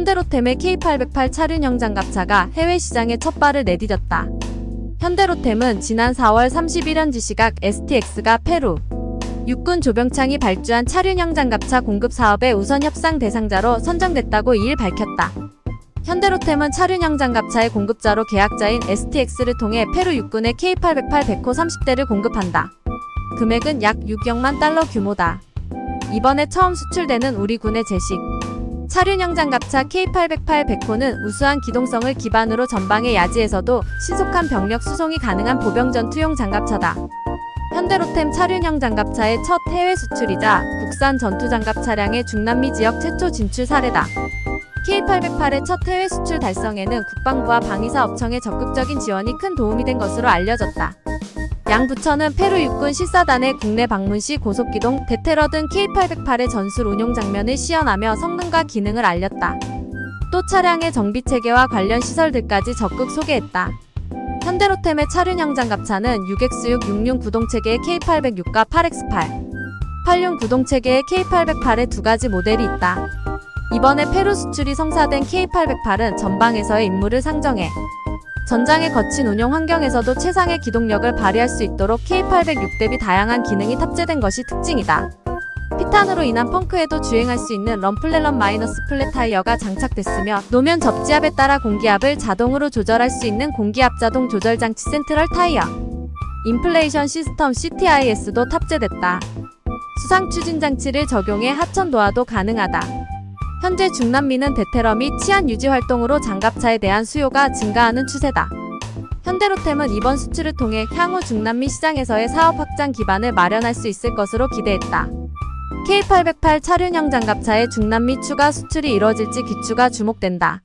현대로템의 K808 차륜형 장갑차가 해외 시장에 첫 발을 내디뎠다. 현대로템은 지난 4월 31일 시각 STX가 페루, 육군 조병창이 발주한 차륜형 장갑차 공급 사업의 우선 협상 대상자로 선정됐다고 2일 밝혔다. 현대로템은 차륜형 장갑차의 공급자로 계약자인 STX를 통해 페루 육군의 K808 베코 30대를 공급한다. 금액은 약 6억만 달러 규모다. 이번에 처음 수출되는 우리 군의 제식. 차륜형 장 갑차 K808 베코는 우수한 기동성을 기반으로 전방의 야지에서도 신속한 병력 수송이 가능한 보병 전투용 장갑차다. 현대로템 차륜형 장갑차의 첫 해외 수출이자 국산 전투 장갑 차량의 중남미 지역 최초 진출 사례다. K808의 첫 해외 수출 달성에는 국방부와 방위사업청의 적극적인 지원이 큰 도움이 된 것으로 알려졌다. 양 부처는 페루 육군 실사단의 국내 방문 시 고속기동, 대테러 등 K808의 전술 운용 장면을 시연하며 성능과 기능을 알렸다. 또 차량의 정비 체계와 관련 시설들까지 적극 소개했다. 현대로템의 차륜형 장갑차는 6X6 66 구동체계의 K806과 8X8, 86 구동체계의 K808의 두 가지 모델이 있다. 이번에 페루 수출이 성사된 K808은 전방에서의 임무를 상정해 전장의 거친 운용 환경에서도 최상의 기동력을 발휘할 수 있도록 K806 대비 다양한 기능이 탑재된 것이 특징이다. 피탄으로 인한 펑크에도 주행할 수 있는 럼플렐런 마이너스 플랫 타이어가 장착됐으며 노면 접지압에 따라 공기압을 자동으로 조절할 수 있는 공기압 자동 조절 장치 센트럴 타이어. 인플레이션 시스템 CTIS도 탑재됐다. 수상 추진 장치를 적용해 하천 도하도 가능하다. 현재 중남미는 대테러 및 치안 유지 활동으로 장갑차에 대한 수요가 증가하는 추세다. 현대로템은 이번 수출을 통해 향후 중남미 시장에서의 사업 확장 기반을 마련할 수 있을 것으로 기대했다. K808 차륜형 장갑차의 중남미 추가 수출이 이뤄질지 귀추가 주목된다.